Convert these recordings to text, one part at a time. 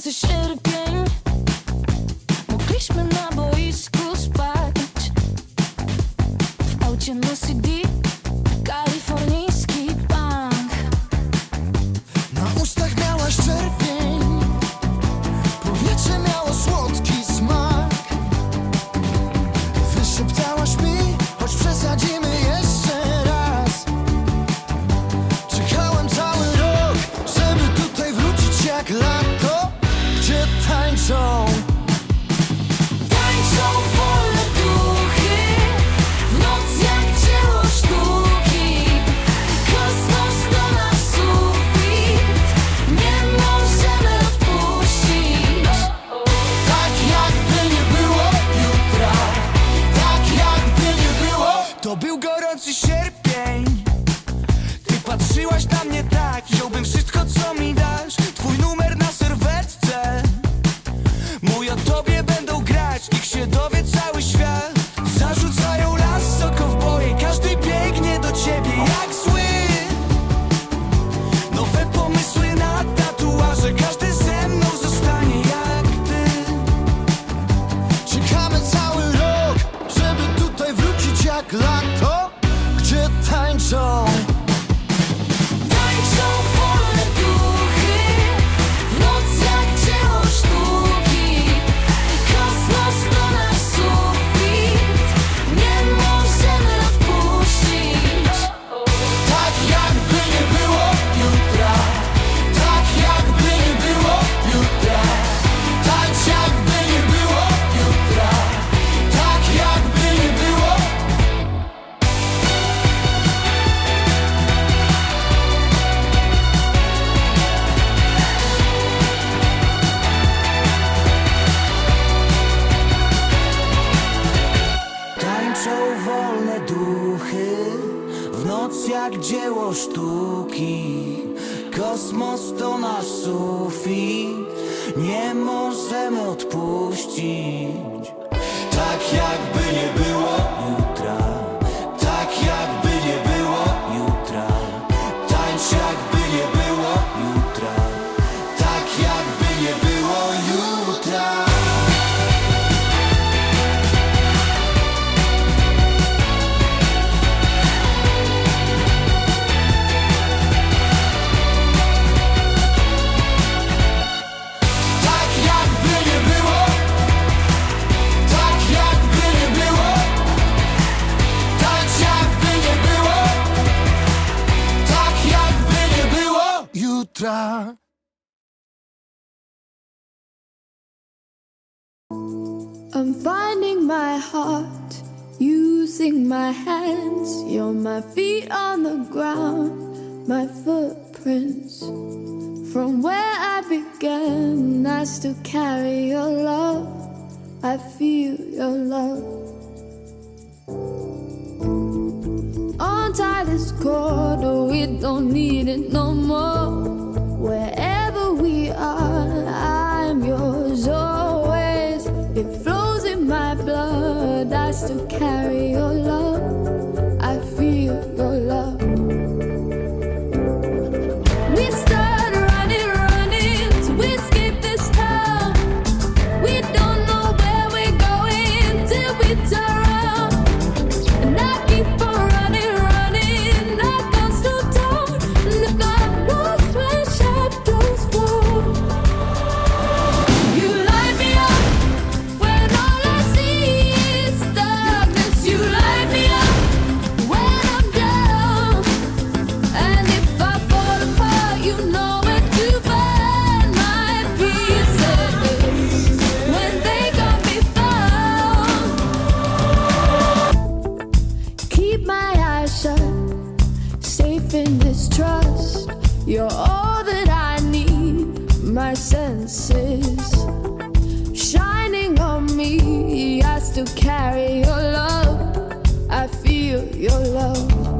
gorący sierpień. Mogliśmy na boisku spać. W aucie na CD Kalifornijski bank. Na ustach miałaś czerwień Powietrze miało słodki smak. Wyszeptałaś mi Choć przesadzimy jeszcze raz. Czekałem cały rok Żeby tutaj wrócić jak lato. jak dzieło sztuki. Kosmos to nasz sufit. Nie możemy odpuścić. Tak jakby nie było I'm finding my heart, using my hands. You're my feet on the ground, my footprints. From where I began, I still carry your love. I feel your love. Untie this cord, oh, we don't need it no more. carry your love. I feel your love.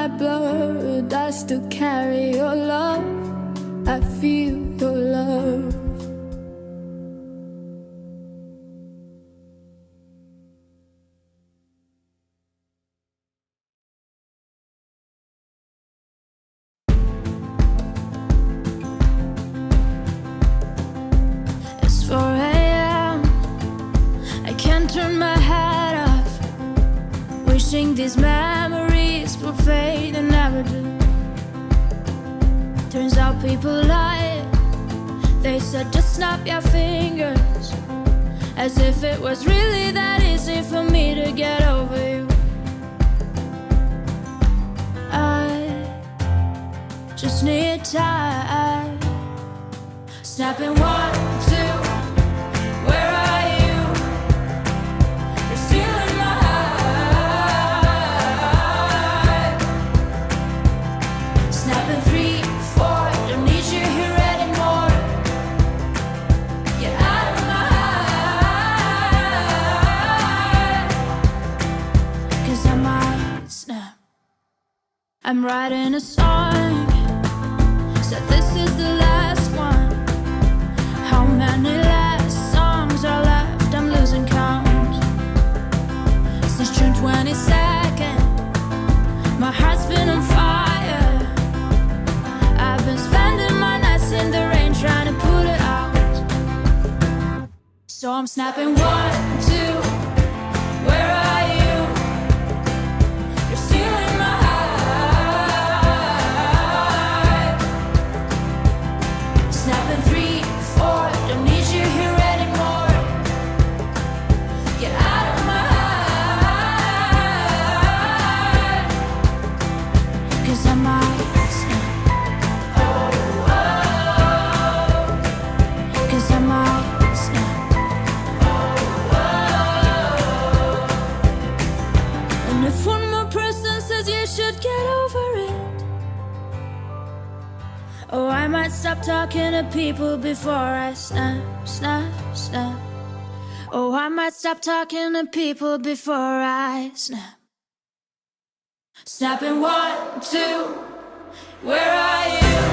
My blood. I still carry your love. I feel your love. It's 4 a.m. I can't turn my head off. Wishing these memories Out people lie. They said just snap your fingers. As if it was really that easy for me to get over you. I just need time. Snapping one, I'm writing a song. Said this is the last one. How many last songs are left? I'm losing count. Since June 22nd, my heart's been on fire. I've been spending my nights in the rain trying to put it out. So I'm snapping one, two. Oh, I might stop talking to people before I snap, snap, snap. Oh, I might stop talking to people before I snap. Snapping one, two. Where are you?